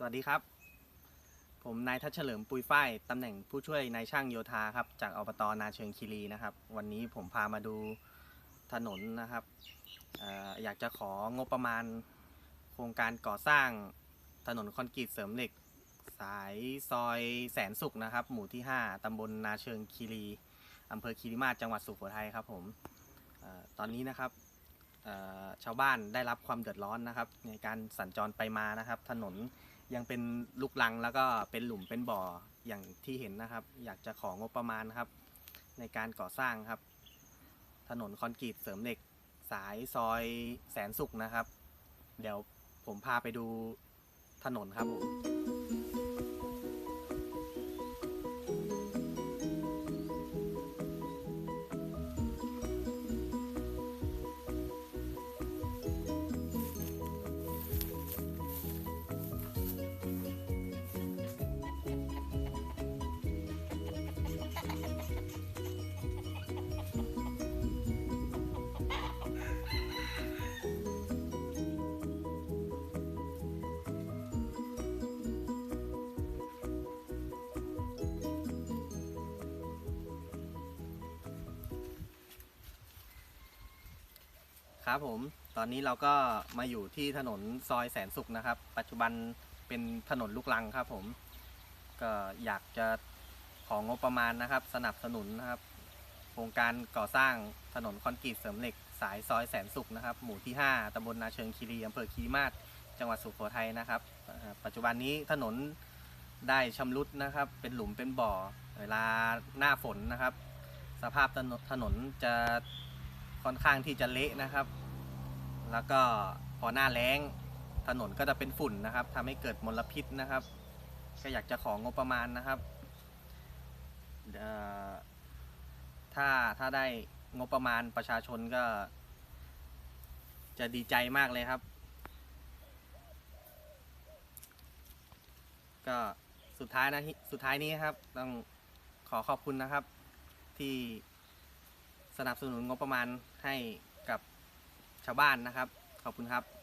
สวัสดีครับ ผมนายทัชเฉลิมปุยฝ้ายตำแหน่งผู้ช่วยนายช่างโยธาครับ จากอบตนาเชิงคีรีนะครับ วันนี้ผมพามาดูถนนนะครับเอออยากจะของบประมาณ โครงการก่อสร้างถนนคอนกรีตเสริมเหล็ก สายซอยแสนสุขนะครับ หมู่ที่ 5 ตำบลนาเชิงคีรีอำเภอคีรีมาศจังหวัดสุโขทัยครับผมเออตอนนี้นะครับเอ่อชาวบ้านได้รับความเดือดร้อนนะครับ ในการสัญจรไปมานะครับ ถนน ยังเป็นลูกลังแล้วก็เป็นหลุมเป็นบ่ออย่างที่เห็นนะครับ อยากจะของงบประมาณครับ ในการก่อสร้างครับ ถนนคอนกรีตเสริมเหล็กสายซอยแสนสุขนะครับ เดี๋ยวผมพาไปดูถนนครับผม ครับผมตอนนี้เราก็มาอยู่ที่ถนนซอยแสนสุขนะครับ ปัจจุบันเป็นถนนลูกลังครับผมก็อยากจะของงบประมาณนะครับ สนับสนุนนะครับโครงการก่อสร้างถนนคอนกรีตเสริมเหล็ก สายซอยแสนสุขนะครับ หมู่ที่ 5ตำบลนาเชิงคีรีอำเภอคีรีมาศจังหวัดสุโขทัยนะครับ ปัจจุบันนี้ถนนได้ชำรุดนะครับ เป็นหลุมเป็นบ่อ เวลาหน้าฝนนะครับ สภาพถนนถนนจะ ค่อนข้างที่จะเละนะครับ แล้วก็พอหน้าแล้งถนนก็จะเป็นฝุ่นนะครับทำให้เกิดมลพิษนะครับ ก็อยากจะของงบประมาณนะครับถ้าถ้าได้งบประมาณประชาชนก็ จะดีใจมากเลยครับ ก็สุดท้ายนะสุดท้ายนี้ครับ ต้องขอขอบคุณนะครับที่ สนับสนุนงบประมาณให้กับชาวบ้านนะครับ ขอบคุณครับ